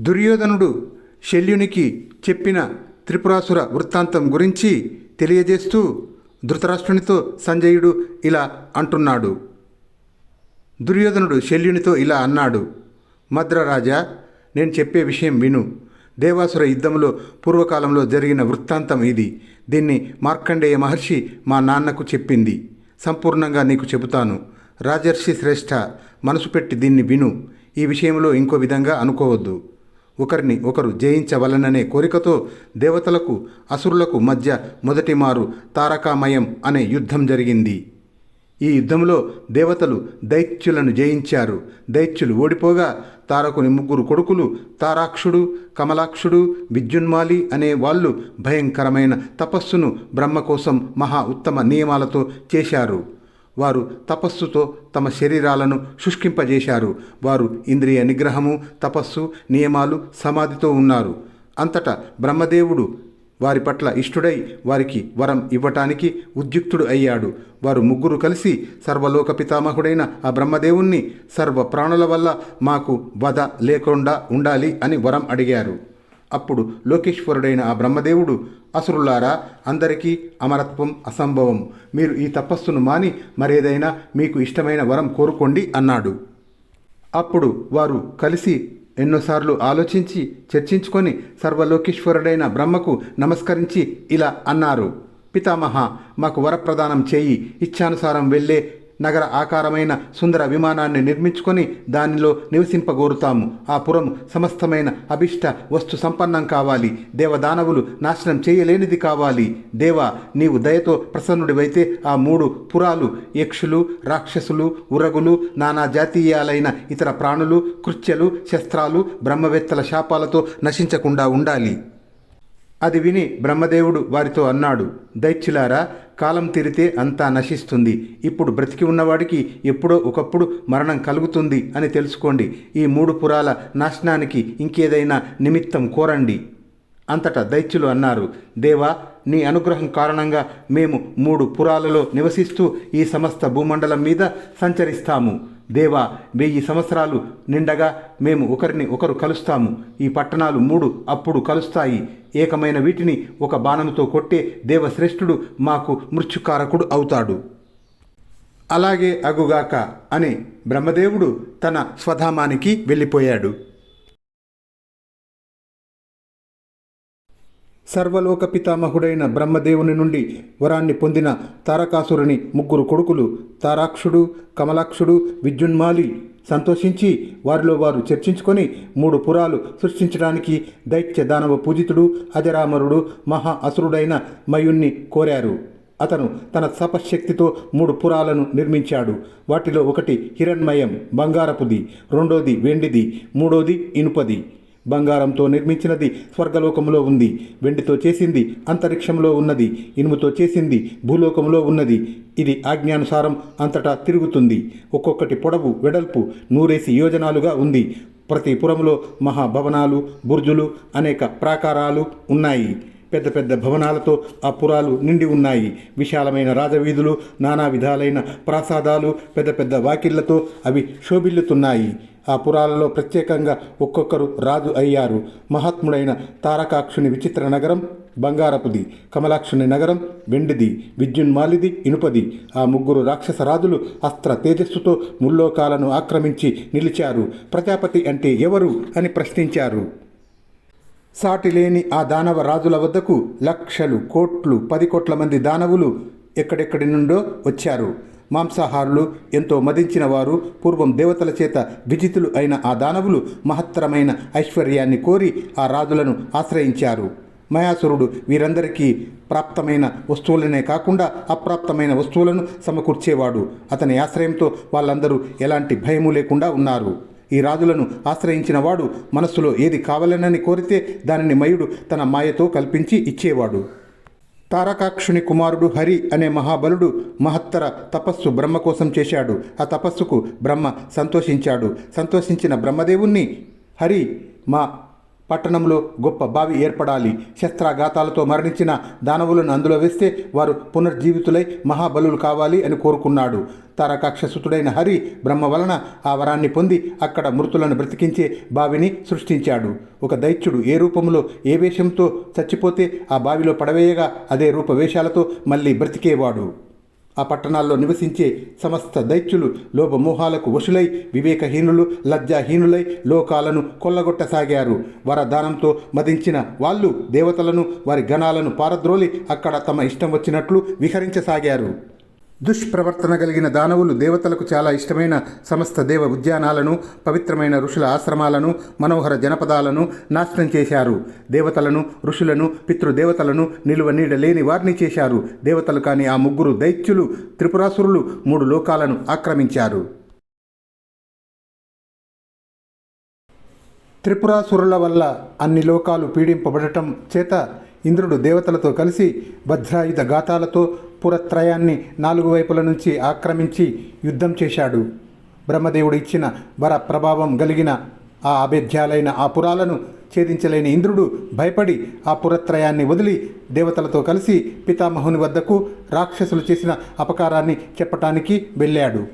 దుర్యోధనుడు శల్యునికి చెప్పిన త్రిపురాసుర వృత్తాంతం గురించి తెలియజేస్తూ ధృతరాష్ట్రునితో సంజయుడు ఇలా అంటున్నాడు. దుర్యోధనుడు శల్యునితో ఇలా అన్నాడు. మద్రరాజా నేను చెప్పే విషయం విను. దేవాసుర యుద్ధంలో పూర్వకాలంలో జరిగిన వృత్తాంతం ఇది. దీన్ని మార్కండేయ మహర్షి మా నాన్నకు చెప్పింది. సంపూర్ణంగా నీకు చెబుతాను. రాజర్షి శ్రేష్ఠ మనసు పెట్టి దీన్ని విను. ఈ విషయంలో ఇంకో విధంగా అనుకోవద్దు. ఒకరిని ఒకరు జయించవలననే కోరికతో దేవతలకు అసురులకు మధ్య మొదటి మారు తారకామయం అనే యుద్ధం జరిగింది. ఈ యుద్ధంలో దేవతలు దైత్యులను జయించారు. దైత్యులు ఓడిపోగా తారకుని ముగ్గురు కొడుకులు తారాక్షుడు కమలాక్షుడు విద్యున్మాలి అనే వాళ్ళు భయంకరమైన తపస్సును బ్రహ్మ కోసం మహా ఉత్తమ నియమాలతో చేశారు. వారు తపస్సుతో తమ శరీరాలను శుష్కింపజేశారు. వారు ఇంద్రియ నిగ్రహము తపస్సు నియమాలు సమాధితో ఉన్నారు. అంతటా బ్రహ్మదేవుడు వారి పట్ల ఇష్టుడై వారికి వరం ఇవ్వటానికి ఉద్యుక్తుడు అయ్యాడు. వారు ముగ్గురు కలిసి సర్వలోక పితామహుడైన ఆ బ్రహ్మదేవుణ్ణి సర్వ ప్రాణుల వల్ల మాకు వధ లేకుండా ఉండాలి అని వరం అడిగారు. అప్పుడు లోకేశ్వరుడైన ఆ బ్రహ్మదేవుడు అసురులారా అందరికీ అమరత్వం అసంభవం. మీరు ఈ తపస్సును మాని మరేదైనా మీకు ఇష్టమైన వరం కోరుకోండి అన్నాడు. అప్పుడు వారు కలిసి ఎన్నోసార్లు ఆలోచించి చర్చించుకొని సర్వలోకేశ్వరుడైన బ్రహ్మకు నమస్కరించి ఇలా అన్నారు పితామహ మాకు వరప్రదానం చేయి. ఇచ్ఛానుసారం వెళ్ళే నగర ఆకారమైన సుందర విమానాన్ని నిర్మించుకొని దానిలో నివసింపగోరుతాము. ఆ పురం సమస్తమైన అభిష్ట వస్తు సంపన్నం కావాలి. దేవదానవులు నాశనం చేయలేనిది కావాలి. దేవ నీవు దయతో ప్రసన్నుడివైతే ఆ మూడు పురాలు యక్షులు రాక్షసులు ఉరగులు నానా జాతీయాలైన ఇతర ప్రాణులు కృత్యలు శస్త్రాలు బ్రహ్మవేత్తల శాపాలతో నశించకుండా ఉండాలి. అది విని బ్రహ్మదేవుడు వారితో అన్నాడు దైత్యులారా కాలం తిరితే అంతా నశిస్తుంది. ఇప్పుడు బ్రతికి ఉన్నవాడికి ఎప్పుడో ఒకప్పుడు మరణం కలుగుతుంది అని తెలుసుకోండి. ఈ మూడు పురాల నాశనానికి ఇంకేదైనా నిమిత్తం కోరండి. అంతటా దైత్యులు అన్నారు దేవా నీ అనుగ్రహం కారణంగా మేము మూడు పురాలలో నివసిస్తూ ఈ సమస్త భూమండలం మీద సంచరిస్తాము. దేవా వెయ్యి సంవత్సరాలు నిండగా మేము ఒకరిని ఒకరు కలుస్తాము. ఈ పట్టణాలు మూడు అప్పుడు కలుస్తాయి. ఏకమైన వీటిని ఒక బాణంతో కొట్టే దేవశ్రేష్ఠుడు మాకు మృత్యుకారకుడు అవుతాడు. అలాగే అగుగాక అని బ్రహ్మదేవుడు తన స్వధామానికి వెళ్ళిపోయాడు. సర్వలోక పితామహుడైన బ్రహ్మదేవుని నుండి వరాన్ని పొందిన తారకాసురుని ముగ్గురు కొడుకులు తారాక్షుడు కమలాక్షుడు విద్యున్మాలి సంతోషించి వారిలో వారు చర్చించుకొని మూడు పురాలు సృష్టించడానికి దైత్య దానవ పూజితుడు అజరామరుడు మహా అసురుడైన మయుణ్ణి కోరారు. అతను తన తపశ్శక్తితో మూడు పురాలను నిర్మించాడు. వాటిలో ఒకటి హిరణ్మయం బంగారపుది రెండోది వెండిది మూడోది ఇనుపది. బంగారంతో నిర్మించినది స్వర్గలోకంలో ఉంది. వెండితో చేసింది అంతరిక్షంలో ఉన్నది. ఇనుముతో చేసింది భూలోకంలో ఉన్నది. ఇది ఆజ్ఞానుసారం అంతటా తిరుగుతుంది. ఒక్కొక్కటి పొడవు వెడల్పు నూరేసి యోజనాలుగా ఉంది. ప్రతి పురంలో మహాభవనాలు బుర్జులు అనేక ప్రాకారాలు ఉన్నాయి. పెద్ద పెద్ద భవనాలతో ఆ పురాలు నిండి ఉన్నాయి. విశాలమైన రాజవీధులు నానా విధాలైన ప్రాసాదాలు పెద్ద పెద్ద వాకిళ్ళతో అవి శోభిల్లుతున్నాయి. ఆ పురాలలో ప్రత్యేకంగా ఒక్కొక్కరు రాజు అయ్యారు. మహాత్ముడైన తారకాక్షుని విచిత్ర నగరం బంగారపుది కమలాక్షుని నగరం వెండిది విద్యున్మాలిది ఇనుపది. ఆ ముగ్గురు రాక్షస రాజులు అస్త్ర తేజస్సుతో ముల్లోకాలను ఆక్రమించి నిలిచారు. ప్రజాపతి అంటే ఎవరు అని ప్రశ్నించారు. సాటి లేని ఆ దానవ రాజుల వద్దకు లక్షలు కోట్లు పది కోట్ల మంది దానవులు ఎక్కడెక్కడి నుండో వచ్చారు. మాంసాహారులు ఎంతో మదించిన వారు పూర్వం దేవతల చేత విజితులు అయిన ఆ దానవులు మహత్తరమైన ఐశ్వర్యాన్ని కోరి ఆ రాజులను ఆశ్రయించారు. మయాసురుడు వీరందరికీ ప్రాప్తమైన వస్తువులనే కాకుండా అప్రాప్తమైన వస్తువులను సమకూర్చేవాడు. అతని ఆశ్రయంతో వాళ్ళందరూ ఎలాంటి భయము లేకుండా ఉన్నారు. ఈ రాజులను ఆశ్రయించిన వాడు మనస్సులో ఏది కావాలనని కోరితే దానిని మయుడు తన మాయతో కల్పించి ఇచ్చేవాడు. తారకాక్షుని కుమారుడు హరి అనే మహాబలుడు మహత్తర తపస్సు బ్రహ్మ కోసం చేశాడు. ఆ తపస్సుకు బ్రహ్మ సంతోషించాడు. సంతోషించిన బ్రహ్మదేవుణ్ణి హరి మా పట్టణంలో గొప్ప బావి ఏర్పడాలి. శస్త్రాఘాతాలతో మరణించిన దానవులను అందులో వేస్తే వారు పునర్జీవితులై మహాబలులు కావాలి అని కోరుకున్నాడు. తారకాక్షసుతుడైన హరి బ్రహ్మ వలన ఆ వరాన్ని పొంది అక్కడ మృతులను బ్రతికించే బావిని సృష్టించాడు. ఒక దైత్యుడు ఏ రూపంలో ఏ వేషంతో చచ్చిపోతే ఆ బావిలో పడవేయగా అదే రూపవేషాలతో మళ్ళీ బ్రతికేవాడు. ఆ పట్టణాల్లో నివసించే సమస్త దైత్యులు లోభమోహాలకు వశులై వివేకహీనులు లజ్జాహీనులై లోకాలను కొల్లగొట్టసాగారు. వరదానంతో మదించిన వాళ్ళు దేవతలను వారి గణాలను పారద్రోలి అక్కడ తమ ఇష్టం వచ్చినట్లు విహరించసాగారు. దుష్ప్రవర్తన కలిగిన దానవులు దేవతలకు చాలా ఇష్టమైన సమస్త దేవ ఉద్యానాలను పవిత్రమైన ఋషుల ఆశ్రమాలను మనోహర జనపదాలను నాశనం చేశారు. దేవతలను ఋషులను పితృదేవతలను నిలువ నీడ లేని వారిని చేశారు. దేవతలు కాని ఆ ముగ్గురు దైత్యులు త్రిపురాసురులు మూడు లోకాలను ఆక్రమించారు. త్రిపురాసురుల వల్ల అన్ని లోకాలు పీడింపబడటం చేత ఇంద్రుడు దేవతలతో కలిసి వజ్రాయుధ గాతాలతో పురత్రయాన్ని నాలుగు వైపుల నుంచి ఆక్రమించి యుద్ధం చేశాడు. బ్రహ్మదేవుడు ఇచ్చిన వర ప్రభావం కలిగిన ఆ అభేద్యాలైన ఆ పురాలను ఛేదించలేని ఇంద్రుడు భయపడి ఆ పురత్రయాన్ని వదిలి దేవతలతో కలిసి పితామహుని వద్దకు రాక్షసులు చేసిన అపకారాన్ని చెప్పటానికి వెళ్ళాడు.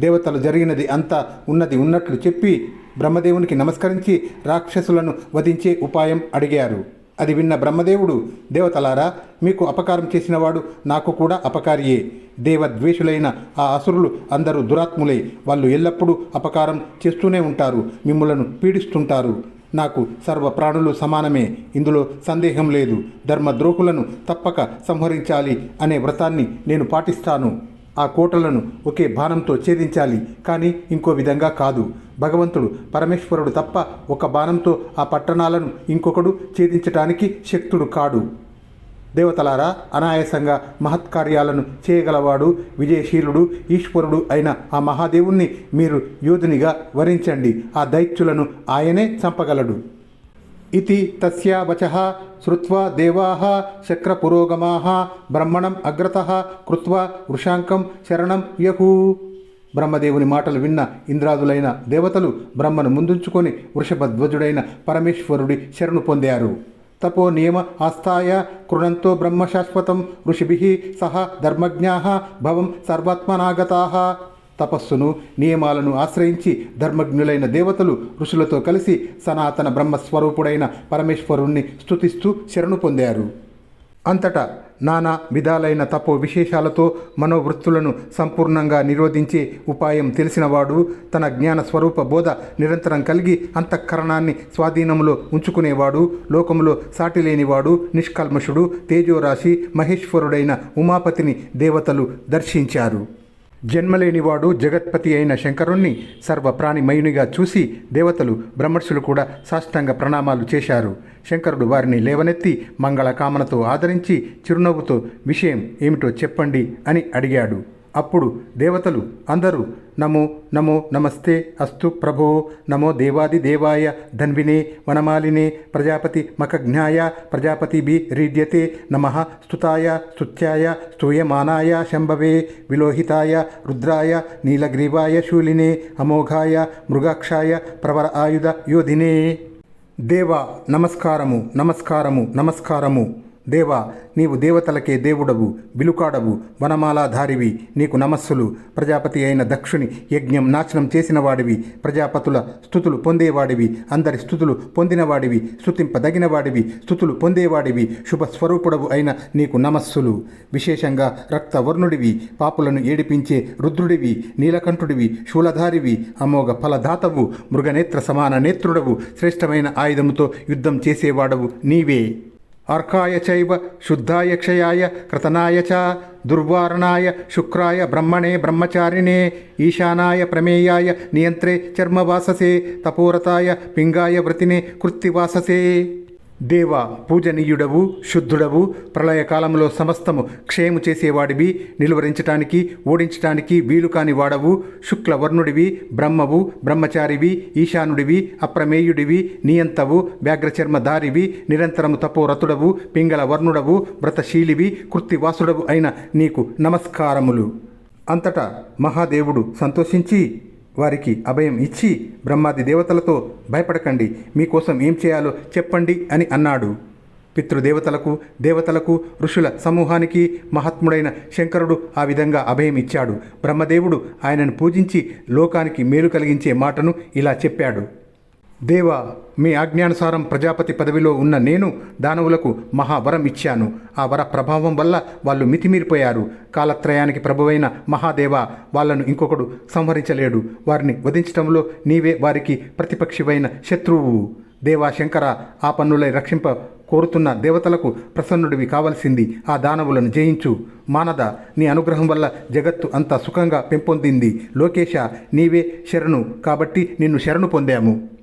దేవతలు జరిగినది అంతా ఉన్నది ఉన్నట్లు చెప్పి బ్రహ్మదేవునికి నమస్కరించి రాక్షసులను వధించే ఉపాయం అడిగారు. అది విన్న బ్రహ్మదేవుడు దేవతలారా మీకు అపకారం చేసినవాడు నాకు కూడా అపకారియే. దేవద్వేషులైన ఆ అసురులు అందరూ దురాత్ములే వాళ్ళు ఎల్లప్పుడూ అపకారం చేస్తూనే ఉంటారు మిమ్ములను పీడిస్తుంటారు. నాకు సర్వ ప్రాణులు సమానమే ఇందులో సందేహం లేదు. ధర్మద్రోహులను తప్పక సంహరించాలి అనే వ్రతాన్ని నేను పాటిస్తాను. ఆ కోటలను ఒకే బాణంతో ఛేదించాలి కానీ ఇంకో విధంగా కాదు. భగవంతుడు పరమేశ్వరుడు తప్ప ఒక బాణంతో ఆ పట్టణాలను ఇంకొకడు ఛేదించటానికి శక్తుడు కాడు. దేవతలారా అనాయాసంగా మహత్కార్యాలను చేయగలవాడు విజయశీలుడు ఈశ్వరుడు అయిన ఆ మహాదేవుణ్ణి మీరు యోధునిగా వరించండి. ఆ దైత్యులను ఆయనే చంపగలడు. ఇది తస్యా వచః శ్రుత్వా దేవాः శక్రపురోగమాः బ్రహ్మణం అగ్రతः కృత్వా వృషాంకం శరణం యహూ బ్రహ్మదేవుని మాటలు విన్న ఇంద్రాదులైన దేవతలు బ్రహ్మను ముందుంచుకొని వృషభధ్వజుడైన పరమేశ్వరుడి శరణు పొందారు. తపో నియమ ఆస్థాయ కృణంతో బ్రహ్మ శాశ్వతం ఋషిభి సహ ధర్మజ్ఞా భవం సర్వాత్మనాగతా। తపస్సును నియమాలను ఆశ్రయించి ధర్మజ్ఞులైన దేవతలు ఋషులతో కలిసి సనాతన బ్రహ్మస్వరూపుడైన పరమేశ్వరుణ్ణి స్తుతిస్తూ శరణు పొందారు. అంతటా నానా విధాలైన తపో విశేషాలతో మనోవృత్తులను సంపూర్ణంగా నిరోధించే ఉపాయం తెలిసినవాడు తన జ్ఞాన స్వరూప బోధ నిరంతరం కలిగి అంతఃకరణాన్ని స్వాధీనంలో ఉంచుకునేవాడు లోకంలో సాటిలేనివాడు నిష్కల్మషుడు తేజోరాశి మహేశ్వరుడైన ఉమాపతిని దేవతలు దర్శించారు. జన్మలేనివాడు జగత్పతి అయిన శంకరుణ్ణి సర్వప్రాణిమయునిగా చూసి దేవతలు బ్రహ్మర్షులు కూడా సాష్టాంగ ప్రణామాలు చేశారు. శంకరుడు వారిని లేవనెత్తి మంగళ కామనతో ఆదరించి చిరునవ్వుతో విషయం ఏమిటో చెప్పండి అని అడిగాడు. అప్పుడు దేవతలు అందరూ నమో నమో నమస్తే అస్తు ప్రభో నమో దేవాదిదేవాయ ధన్వినే వనమాలినే ప్రజాపతి మఖజ్ఞాయ ప్రజాపతి బి రీడ్యతే నమ స్తుతాయ స్తుత్యాయ స్తూయమానాయ శంభవే విలోహితాయ రుద్రాయ నీలగ్రీవాయ శూలినే అమోఘాయ మృగాక్షాయ ప్రవర ఆయుధ యోధినే. దేవా నమస్కారము నమస్కారము నమస్కారము. దేవా నీవు దేవతలకే దేవుడవు బిలుకాడవు వనమాలాధారివి నీకు నమస్సులు. ప్రజాపతి అయిన దక్షుని యజ్ఞం నాశనం చేసినవాడివి ప్రజాపతుల స్థుతులు పొందేవాడివి అందరి స్థుతులు పొందినవాడివి స్థుతింపదగిన వాడివి స్థుతులు పొందేవాడివి శుభస్వరూపుడవు అయిన నీకు నమస్సులు. విశేషంగా రక్తవర్ణుడివి పాపులను ఏడిపించే రుద్రుడివి నీలకంఠుడివి శూలధారివి అమోఘ ఫలదాతవు మృగనేత్ర సమాన నేత్రుడవు శ్రేష్టమైన ఆయుధముతో యుద్ధం చేసేవాడవు నీవే. अर्काय चैव शुद्धाय क्षयाय, कृतनाय च, दुर्वारणाय, शुक्राय, ब्रह्मणे, ब्रह्मचारिणे, ईशानाय, प्रमेयाय, नियन्त्रे, चर्मवाससे, तपोरताय, पिङ्गाय व्रतिने कृत्तिवाससे। దేవ పూజనీయుడవు శుద్ధుడవు ప్రళయకాలంలో సమస్తము క్షయము చేసేవాడివి నిలువరించటానికి ఓడించటానికి వీలు కాని వాడవు శుక్లవర్ణుడివి బ్రహ్మవు బ్రహ్మచారివి ఈశానుడివి అప్రమేయుడివి నియంతవు వ్యాఘ్రచర్మధారివి నిరంతరము తపోరతుడవు పింగళ వర్ణుడవు వ్రతశీలివి కృత్తివాసుడవు అయిన నీకు నమస్కారములు. అంతటా మహాదేవుడు సంతోషించి వారికి అభయం ఇచ్చి బ్రహ్మాది దేవతలతో భయపడకండి. మీకోసం ఏం చేయాలో చెప్పండి అని అన్నాడు. పితృదేవతలకు దేవతలకు ఋషుల సమూహానికి మహాత్ముడైన శంకరుడు ఆ విధంగా అభయం ఇచ్చాడు. బ్రహ్మదేవుడు ఆయనను పూజించి లోకానికి మేలు కలిగించే మాటను ఇలా చెప్పాడు. దేవా మీ ఆజ్ఞానుసారం ప్రజాపతి పదవిలో ఉన్న నేను దానవులకు మహావరం ఇచ్చాను. ఆ వర ప్రభావం వల్ల వాళ్ళు మితిమీరిపోయారు. కాలత్రయానికి ప్రభువైన మహాదేవ వాళ్ళను ఇంకొకడు సంహరించలేడు. వారిని వధించటంలో నీవే వారికి ప్రతిపక్షివైన శత్రువు. దేవా శంకర ఆ పన్నులై రక్షింప కోరుతున్న దేవతలకు ప్రసన్నుడివి కావలసింది. ఆ దానవులను జయించు. మానద నీ అనుగ్రహం వల్ల జగత్తు అంత సుఖంగా పెంపొందింది. లోకేశ నీవే శరణు కాబట్టి నిన్ను శరణు పొందాము.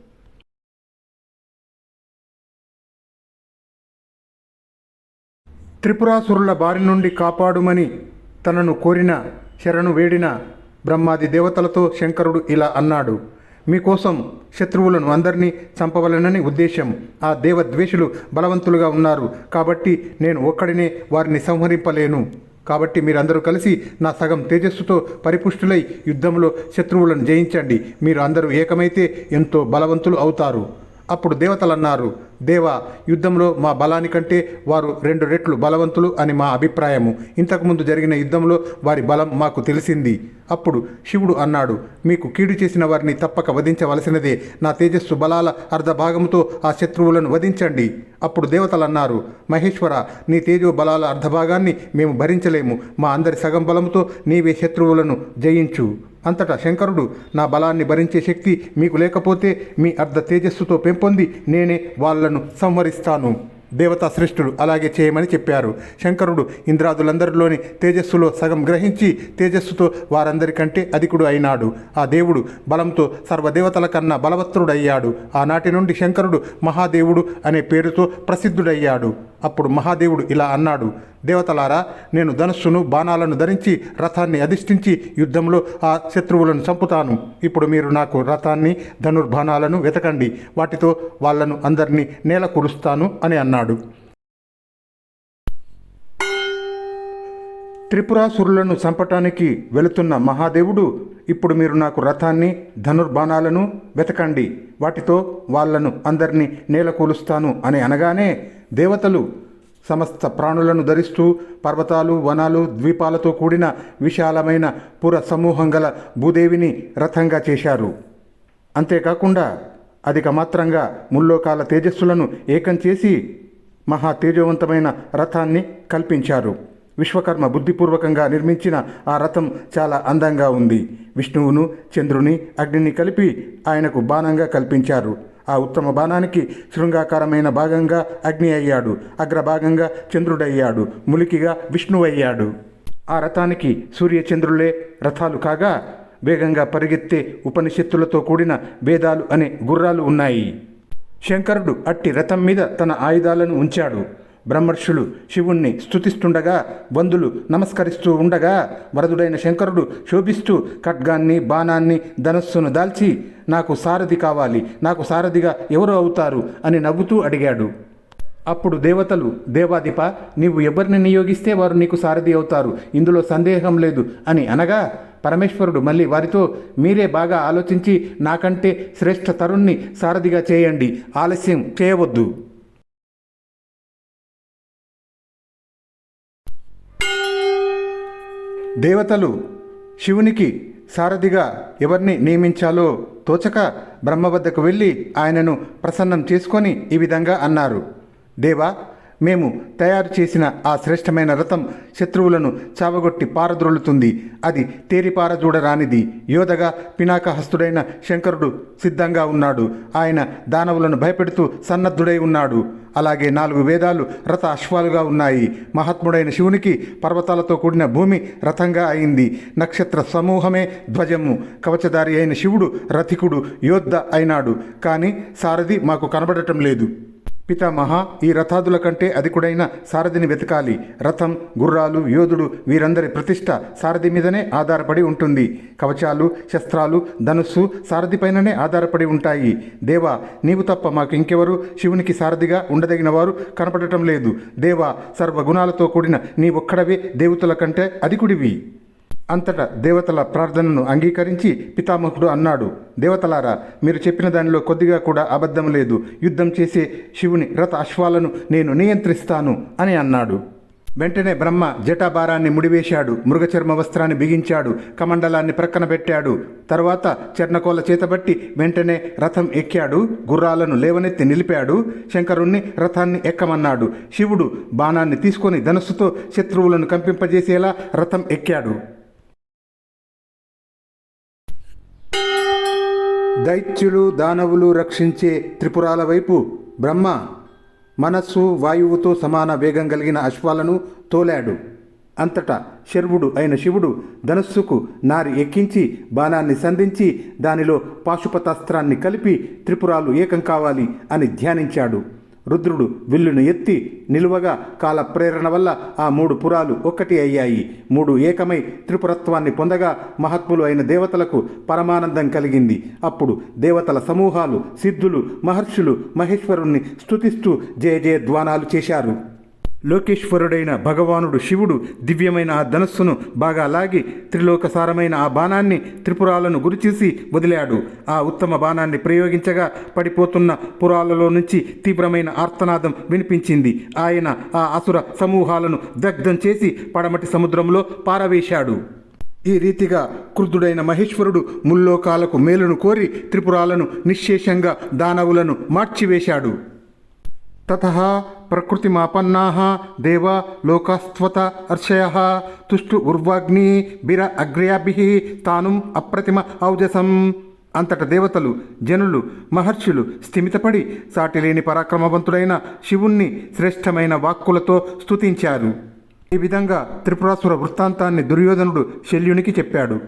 త్రిపురాసురుల బారి నుండి కాపాడుమని తనను కోరిన శరణు వేడిన బ్రహ్మాది దేవతలతో శంకరుడు ఇలా అన్నాడు మీకోసం శత్రువులను అందరినీ చంపవలనని ఉద్దేశం ఆ దేవద్వేషులు బలవంతులుగా ఉన్నారు. కాబట్టి నేను ఒక్కడినే వారిని సంహరింపలేను. కాబట్టి మీరందరూ కలిసి నా సగం తేజస్సుతో పరిపుష్టులై యుద్ధంలో శత్రువులను జయించండి. మీరు అందరూ ఏకమైతే ఎంతో బలవంతులు అవుతారు. అప్పుడు దేవతలన్నారు దేవా యుద్ధంలో మా బలానికంటే వారు రెండు రెట్లు బలవంతులు అని మా అభిప్రాయము. ఇంతకుముందు జరిగిన యుద్ధంలో వారి బలం మాకు తెలిసింది. అప్పుడు శివుడు అన్నాడు మీకు కీడు చేసిన వారిని తప్పక వధించవలసినదే. నా తేజస్సు బలాల అర్ధభాగంతో ఆ శత్రువులను వధించండి. అప్పుడు దేవతలన్నారు మహేశ్వర నీ తేజో బలాల అర్ధభాగాన్ని మేము భరించలేము. మా అందరి సగం బలంతో నీవే శత్రువులను జయించు. అంతటా శంకరుడు నా బలాన్ని భరించే శక్తి మీకు లేకపోతే మీ అర్ధ తేజస్సుతో పెంపొంది నేనే వాళ్ళను సంహరిస్తాను. దేవతా శ్రేష్ఠుడు అలాగే చేయమని చెప్పారు. శంకరుడు ఇంద్రాదులందరిలోని తేజస్సులో సగం గ్రహించి తేజస్సుతో వారందరికంటే అధికుడు అయినాడు. ఆ దేవుడు బలంతో సర్వదేవతల కన్నా బలవత్తుడయ్యాడు. ఆనాటి నుండి శంకరుడు మహాదేవుడు అనే పేరుతో ప్రసిద్ధుడయ్యాడు. అప్పుడు మహాదేవుడు ఇలా అన్నాడు దేవతలారా నేను ధనస్సును బాణాలను ధరించి రథాన్ని అధిష్ఠించి యుద్ధంలో ఆ శత్రువులను చంపుతాను. ఇప్పుడు మీరు నాకు రథాన్ని ధనుర్బాణాలను వెతకండి. వాటితో వాళ్ళను అందరినీ నేల కురుస్తాను అని అన్నాడు. త్రిపురాసురులను చంపటానికి వెళుతున్న మహాదేవుడు ఇప్పుడు మీరు నాకు రథాన్ని ధనుర్బాణాలను వెతకండి. వాటితో వాళ్ళను అందరినీ నేలకూలుస్తాను అని అనగానే దేవతలు సమస్త ప్రాణులను ధరిస్తూ పర్వతాలు వనాలు ద్వీపాలతో కూడిన విశాలమైన పుర సమూహం గల భూదేవిని రథంగా చేశారు. అంతేకాకుండా అధిక మాత్రంగా ముల్లోకాల తేజస్సులను ఏకం చేసి మహా తేజవంతమైన రథాన్ని కల్పించారు. విశ్వకర్మ బుద్ధిపూర్వకంగా నిర్మించిన ఆ రథం చాలా అందంగా ఉంది. విష్ణువును చంద్రుని అగ్నిని కలిపి ఆయనకు బాణంగా కల్పించారు. ఆ ఉత్తమ బాణానికి శృంగాకారమైన భాగంగా అగ్ని అయ్యాడు. అగ్రభాగంగా చంద్రుడయ్యాడు. ములికిగా విష్ణువయ్యాడు ఆ రథానికి సూర్యచంద్రులే రథాలు కాగా వేగంగా పరిగెత్తే ఉపనిషత్తులతో కూడిన వేదాలు అనే గుర్రాలు ఉన్నాయి. శంకరుడు అట్టి రథం మీద తన ఆయుధాలను ఉంచాడు. బ్రహ్మర్షులు శివుణ్ణి స్తుతిస్తుండగా బంధులు నమస్కరిస్తూ ఉండగా వరదుడైన శంకరుడు శోభిస్తూ ఖడ్గాన్ని బాణాన్ని ధనస్సును దాల్చి నాకు సారథి కావాలి నాకు సారథిగా ఎవరు అవుతారు? అని నవ్వుతూ అడిగాడు. అప్పుడు దేవతలు దేవాదిప నీవు ఎవరిని నియోగిస్తే వారు నీకు సారథి అవుతారు ఇందులో సందేహం లేదు అని అనగా పరమేశ్వరుడు మళ్ళీ వారితో మీరే బాగా ఆలోచించి నాకంటే శ్రేష్ఠ తరుణ్ణి సారథిగా చేయండి ఆలస్యం చేయవద్దు. దేవతలు శివునికి సారథిగా ఎవరిని నియమించాలో తోచక బ్రహ్మ వద్దకు వెళ్ళి ఆయనను ప్రసన్నం చేసుకొని ఈ విధంగా అన్నారు. దేవా మేము తయారు చేసిన ఆ శ్రేష్టమైన రథం శత్రువులను చావగొట్టి పారద్రోలుతుంది. అది తేరిపారజూడరానిది యోధగా పినాకహస్తుడైన శంకరుడు సిద్ధంగా ఉన్నాడు. ఆయన దానవులను భయపెడుతూ సన్నద్ధుడై ఉన్నాడు. అలాగే నాలుగు వేదాలు రథ అశ్వాలుగా ఉన్నాయి. మహాత్ముడైన శివునికి పర్వతాలతో కూడిన భూమి రథంగా అయింది. నక్షత్ర సమూహమే ధ్వజము. కవచదారి అయిన శివుడు రథికుడు యోద్ధ అయినాడు. కానీ సారథి మాకు కనబడటం లేదు. పితామహ ఈ రథాదుల కంటే అధికుడైన సారథిని వెతకాలి. రథం గుర్రాలు యోధుడు వీరందరి ప్రతిష్ట సారథి మీదనే ఆధారపడి ఉంటుంది. కవచాలు శస్త్రాలు ధనుస్సు సారథిపైననే ఆధారపడి ఉంటాయి. దేవా నీవు తప్ప మాకు ఇంకెవరు శివునికి సారథిగా ఉండదగిన వారు కనపడటం లేదు. దేవా సర్వగుణాలతో కూడిన నీ ఒక్కడవే దేవతల కంటే అధికుడివి. అంతటా దేవతల ప్రార్థనను అంగీకరించి పితామహుడు అన్నాడు దేవతలారా మీరు చెప్పిన దానిలో కొద్దిగా కూడా అబద్ధం లేదు. యుద్ధం చేసే శివుని రథ అశ్వాలను నేను నియంత్రిస్తాను అని అన్నాడు. వెంటనే బ్రహ్మ జటాభారాన్ని ముడివేశాడు మృగచర్మ వస్త్రాన్ని బిగించాడు కమండలాన్ని ప్రక్కన పెట్టాడు. తర్వాత చర్ణకోల చేతబట్టి వెంటనే రథం ఎక్కాడు గుర్రాలను లేవనెత్తి నిలిపాడు. శంకరుణ్ణి రథాన్ని ఎక్కమన్నాడు. శివుడు బాణాన్ని తీసుకొని ధనస్సుతో శత్రువులను కంపింపజేసేలా రథం ఎక్కాడు. దైత్యులు దానవులు రక్షించే త్రిపురాల వైపు బ్రహ్మ మనస్సు వాయువుతో సమాన వేగం కలిగిన అశ్వాలను తోలాడు. అంతటా శర్వుడు అయిన శివుడు ధనస్సుకు నారి ఎక్కించి బాణాన్ని సంధించి దానిలో పాశుపతాస్త్రాన్ని కలిపి త్రిపురాలు ఏకం కావాలి అని ధ్యానించాడు. రుద్రుడు విల్లును ఎత్తి నిలువగా కాల ప్రేరణ వల్ల ఆ మూడు పురాలు ఒక్కటి అయ్యాయి. మూడు ఏకమై త్రిపురత్వాన్ని పొందగా మహాత్ములు అయిన దేవతలకు పరమానందం కలిగింది. అప్పుడు దేవతల సమూహాలు సిద్ధులు మహర్షులు మహేశ్వరుణ్ణి స్తుతిస్తూ జయ జయ ధ్వానాలు చేశారు. లోకేశ్వరుడైన భగవానుడు శివుడు దివ్యమైన ఆ ధనస్సును బాగా లాగి త్రిలోకసారమైన ఆ బాణాన్ని త్రిపురాలను గురిచేసి వదిలాడు. ఆ ఉత్తమ బాణాన్ని ప్రయోగించగా పడిపోతున్న పురాలలో నుంచి తీవ్రమైన ఆర్తనాదం వినిపించింది. ఆయన ఆ అసుర సమూహాలను దగ్ధం చేసి పడమటి సముద్రంలో పారవేశాడు. ఈ రీతిగా క్రుద్ధుడైన మహేశ్వరుడు ముల్లోకాలకు మేలును కోరి త్రిపురాలను నిశ్శేషంగా దానవులను మార్చివేశాడు. తత ప్రకృతిమాపన్నా దేవ లోకాస్త్వత అర్షయ తుష్టు ఉర్వాగ్ని బిర అగ్ర్యాభి తాను అప్రతిమ ఔజసం అంతట దేవతలు జనులు మహర్షులు స్థిమితపడి సాటిలేని పరాక్రమవంతుడైన శివుణ్ణి శ్రేష్టమైన వాక్కులతో స్తుతించారు. ఈ విధంగా త్రిపురాసుర వృత్తాంతాన్ని దుర్యోధనుడు శల్యునికి చెప్పాడు.